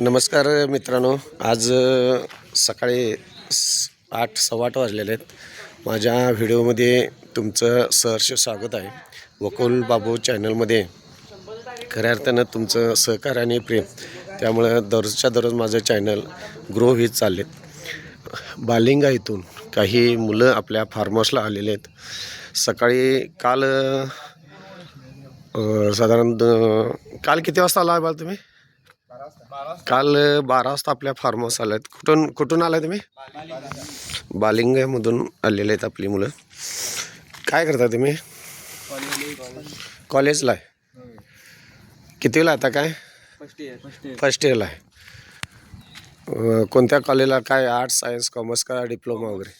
नमस्कार मित्रांनो. आज सकाळी स- आठ सव्वा आठ वाजलेले आहेत. माझ्या व्हिडिओमध्ये तुमचं सहर्ष स्वागत आहे. वकुल बाबू चॅनलमध्ये. खऱ्या अर्थानं तुमचं सहकार्य आणि प्रेम त्यामुळं दररोजच्या दररोज माझं चॅनल ग्रो होत चालले बालिंगा इथून काही मुलं आपल्या फार्म हाऊसला आलेले आहेत. सकाळी काल साधारण द- काल किती वाजता आला बाल तुम्ही? काल बारा वाजता आपल्या फार्म हाऊस आल्यात. कुठून कुठून आलाय तुम्ही? बालिंगामधून आलेले आहेत आपली मुलं. काय करता तुम्ही? कॉलेजला आहे. कितीला आता काय? First year first year first इयरला आहे कोणत्या कॉलेजला काय आर्ट्स सायन्स कॉमर्स का डिप्लोमा वगैरे?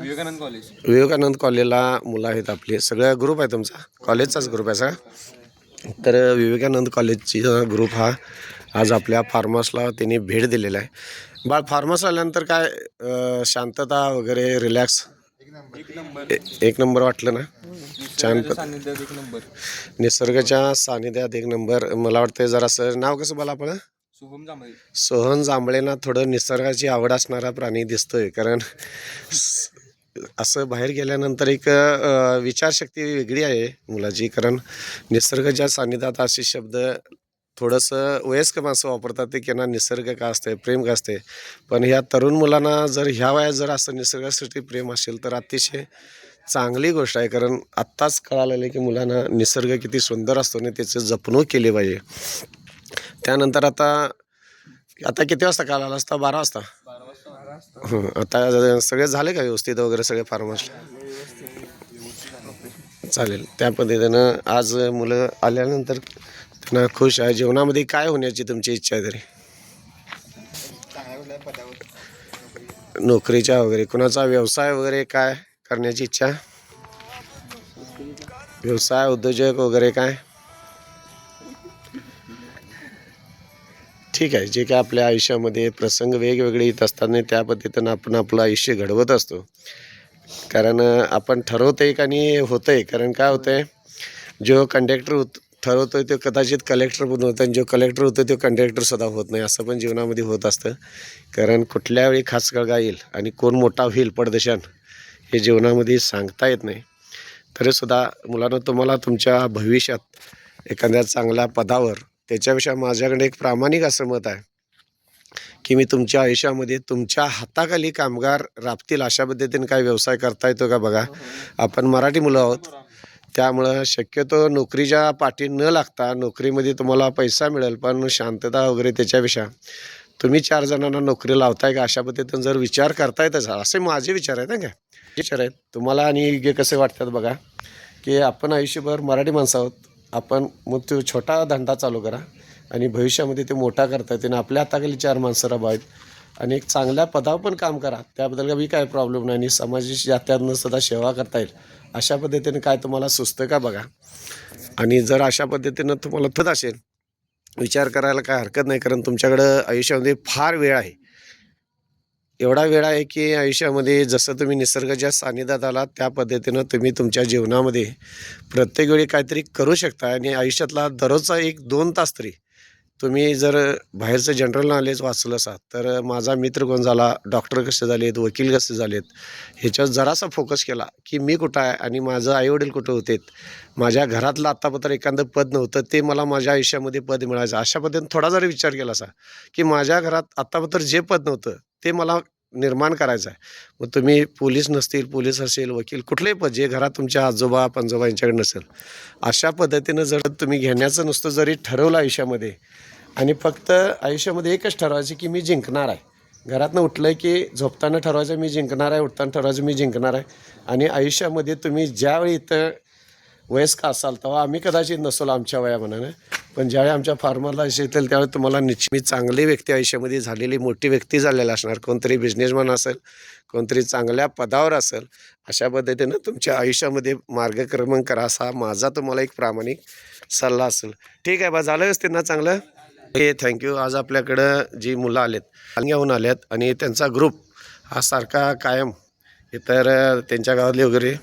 विवेकानंद कॉलेज विवेकानंद कॉलेजला मुलं आहेत आपली. सगळा ग्रुप आहे तुमचा? कॉलेजचाच ग्रुप आहे सगळा? तर विवेकानंद कॉलेजची ग्रुप हा आज आपल्या फार्महाऊसला त्यांनी भेट दिलेला आहे. बाळ फार्महाऊस आल्यानंतर काय शांतता वगैरे रिलॅक्स एक नंबर एक नंबर वाटलं ना? छान निसर्गाच्या सानिध्यात एक नंबर. मला वाटतं जरासं नाव कसं बोला आपण सोहन जांभळेंना थोडं निसर्गाची आवड असणारा प्राणी दिसतोय कारण असं बाहेर गेल्यानंतर एक विचारशक्ती वेगळी आहे मुलाची कारण निसर्गाच्या सानिध्यात असे शब्द थोडंसं वयस्क माणसं वापरतात ते की ना निसर्ग का असते प्रेम का असते पण ह्या तरुण मुलांना जर ह्या वयात जर असं निसर्गासाठी प्रेम असेल तर अतिशय चांगली गोष्ट आहे. कारण आत्ताच कळालेलं आहे की मुलांना निसर्ग किती सुंदर असतो आणि त्याचं जपणूक केली पाहिजे. त्यानंतर आता आता किती वाजता काल आला असता? बारा वाजता? हं, आता सगळे झाले का व्यवस्थित वगैरे सगळे फार्मर्सला चालेल. त्या पद्धतीनं आज मुलं आल्यानंतर ना खुश आहे जीवनामध्ये काय होण्याची तुमची इच्छा आहे तरी? नोकरीच्या वगैरे कुणाचा व्यवसाय वगैरे काय करण्याची इच्छा? व्यवसाय उद्योजक वगैरे काय? ठीक आहे जे काय आपल्या आयुष्यामध्ये प्रसंग वेगवेगळे येत असतात त्या पद्धतीनं आपण आपलं आयुष्य घडवत असतो. कारण आपण ठरवतंय का आणि होतंय? कारण काय होतंय? जो कंडक्टर होत ठरवतो तो कदाचित कलेक्टर पण होतं आणि जो कलेक्टर होतो तो कंडक्टर सुद्धा होत नाही असं पण जीवनामध्ये होत असतं. कारण कुठल्या वेळी खास कळगा येईल आणि कोण मोठा होईल पडदशान हे जीवनामध्ये सांगता येत नाही. तरीसुद्धा मुलांना तुम्हाला तुमच्या भविष्यात एखाद्या चांगल्या पदावर त्याच्यापेक्षा माझ्याकडे एक प्रामाणिक असं मत आहे की मी तुमच्या आयुष्यामध्ये तुमच्या हाताखाली कामगार राबतील अशा पद्धतीने काय व्यवसाय करता येतो का बघा. आपण मराठी मुलं आहोत. त्यामुळं शक्यतो नोकरीच्या पाठी न लागता नोकरीमध्ये तुम्हाला पैसा मिळेल पण शांतता वगैरे त्याच्यापेक्षा. तुम्ही चार जणांना नोकरी लावताय का? अशा पद्धतीनं जर विचार करतायतच असे माझे विचार आहेत ना काय? विचार आहेत तुम्हाला आणि योग्य कसे वाटतात बघा की आपण आयुष्यभर मराठी माणसं आहोत. आपण मग तो छोटा धंदा चालू करा आणि भविष्यामध्ये ते मोठा करता येते आणि आपल्या हाताखाली चार माणसं राबावेत आणि एक चांगल्या पदावर पण काम करा. त्याबद्दल काही काय प्रॉब्लेम नाही. आणि समाजाची त्यातनं सुद्धा सेवा करता येईल. अशा पद्धतीने काय तुम्हाला सुचतं का बघा? आणि जर अशा पद्धतीनं तुम्हाला थत असेल विचार करायला काय हरकत नाही कारण तुमच्याकडं आयुष्यामध्ये फार वेळ आहे. एवढा वेळ आहे की आयुष्यामध्ये जसं तुम्ही निसर्गाच्या सानिध्यात आलात त्या पद्धतीनं तुम्ही तुमच्या जीवनामध्ये प्रत्येक वेळी काहीतरी करू शकता. आणि आयुष्यातला दररोजचा एक दोन तास तरी तुम्ही जर बाहेरचं जनरल नॉलेज वाचलं असाल तर माझा मित्र कोण झाला डॉक्टर कसे झालेत वकील कसे झालेत ह्याच्यावर जरासा फोकस केला की मी कुठं आहे आणि माझं आईवडील कुठं होते माझ्या घरातलं आत्तापत्र एखादं पद नव्हतं ते मला माझ्या आयुष्यामध्ये पद मिळायचं. अशा पद्धतीने थोडा जरी विचार केला असा की माझ्या घरात आत्तापत्र जे पद नव्हतं ते मला निर्माण करायचा आहे. मग तुम्ही पोलीस नसतील पोलीस असेल वकील कुठलंही पद जे घरात तुमच्या आजोबा पंजोबा यांच्याकडे नसेल अशा पद्धतीनं जर तुम्ही घेण्याचं नुसतं जरी ठरवलं आयुष्यामध्ये आणि फक्त आयुष्यामध्ये एकच ठरवायचं की मी जिंकणार आहे. घरातनं उठलं की झोपताना ठरवायचं मी जिंकणार आहे उठताना ठरवायचं मी जिंकणार आहे. आणि आयुष्यामध्ये तुम्ही ज्यावेळी इथं वयस्क असाल तेव्हा आम्ही कदाचित नसलो आमच्या वयामानानं. पण ज्यावेळी आमच्या फार्मरला येतील त्यावेळी तुम्हाला निश्चित चांगली व्यक्ती आयुष्यामध्ये झालेली मोठी व्यक्ती झालेली असणार. कोणतरी बिझनेसमॅन असेल कोणतरी चांगल्या पदावर असेल अशा पद्धतीनं तुमच्या आयुष्यामध्ये मार्गक्रमण करा असा माझा तुम्हाला एक प्रामाणिक सल्ला असेल. ठीक आहे बा झालं त्यांना ना चांगलं? हे थँक्यू आज आपल्याकडं जी मुलं आलेत घेऊन आल्यात आणि त्यांचा ग्रुप हा सारखा कायम. इतर त्यांच्या गावातले वगैरे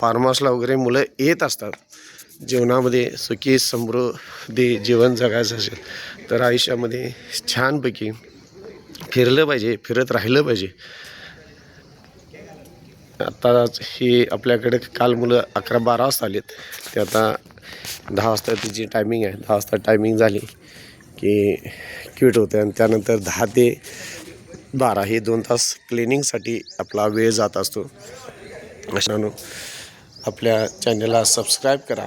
फार्म हाऊसला वगैरे मुलं येत असतात. जीवनामध्ये सुखी समृद्धी जीवन जगायचं असेल तर आयुष्यामध्ये छानपैकी फिरलं पाहिजे फिरत राहिलं पाहिजे. आता ही आपल्याकडे काल मुलं अकरा बारा वाजता आलेत. ते आता दहा वाजता तिची टायमिंग आहे. दहा वाजता टायमिंग झाली की क्यूट होते आणि त्यानंतर दहा ते बारा हे दोन तास क्लिनिंगसाठी आपला वेळ जात असतो. अशानं आपल्या चॅनलला सबस्क्राईब करा.